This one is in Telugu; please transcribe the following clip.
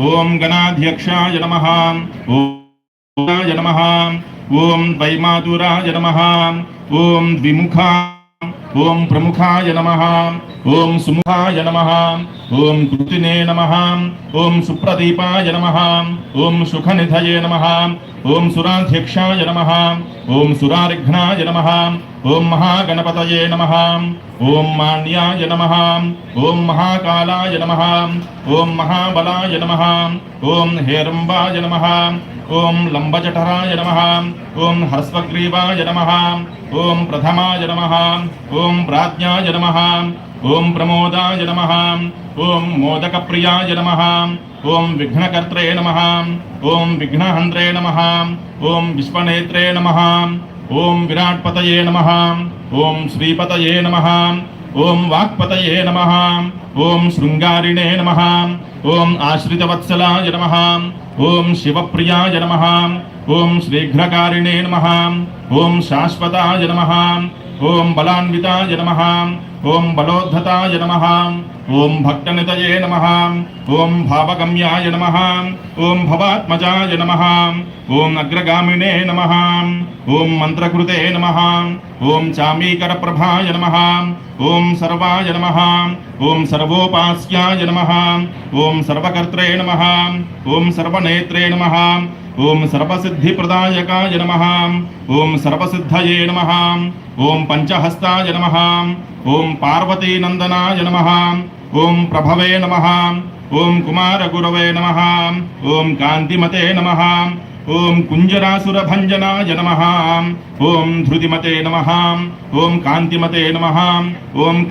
ఓం గణాధ్యక్షాయ నమ. ఓయ నమ. ఓం ద్వైమాతురాయ నమ. ఓం ద్విముఖా ఓం ప్రముఖాయ నమ. ఓం సుముఖాయ నమ. ఓం కృతినే నమ. ఓం సుప్రదీపాయ నమ. ఓం సుఖనిధయే నమ. ఓం సురాధ్యక్షాయ నమ ఓం సురారిఘ్నాయ నమ ఓం మహాగణపతయే నమ ఓం మాన్యాయ నమ ఓం మహాకాలాయ నమ ఓం మహాబలాయ నమ ఓం హేరంబాయ నమ ఓం లంబజఠరాయ నమ ఓం హ్రస్వగ్రీవాయ నమ ఓం ప్రథమాయ నమ ఓం ప్రాజ్ఞాయ నమ ఓం ప్రమోదాయ నమ ఓం మోదకప్రియాయ నమ ఓం విఘ్నకర్త్రే నమ ఓం విఘ్నహంత్రే నమ ఓం విశ్వనేత్రే నమ ఓం విరాట్పతయే నమ ఓం శ్రీపతయే నమ ఓం వాక్పతయే నమ ఓం శృంగారిణే నమ ఓం ఆశ్రితవత్సలాయ నమ ఓం శివప్రియాయ నమ ఓం శీఘ్రకారిణే నమ ఓం శాశ్వతాయ నమ ఓం బలాన్వితాయ నమ ओम बलोद्धताय नमः ओम भक्तनितये नमः ओं भावगम्याय नमः ॐ भवात्मजाय नमः ॐ नम नमः ॐ नम नमः चामीकर चामीकरप्रभाय नमः ॐ सर्वाय नमः ओम सर्वोपास्याय नमः ॐ सर्वकर्त्रे नमः ॐ सर्वनेत्रे नमः ॐ सर्वसिद्धिप्रदायकाय नमः ॐ सर्वसिद्धये नमः ॐ पंचहस्ताय नमः ॐ పార్వతీనందనాయ నమ. ఓం ప్రభవే నమ. ఓం కుమారగురవే నమ. ఓం కాంతిమతే నమ. ఓం కుంజరాసురభంజనాయ నమ. ఓం ధృతిమతే నమ. ఓం కాంతిమతే నమ. ఓం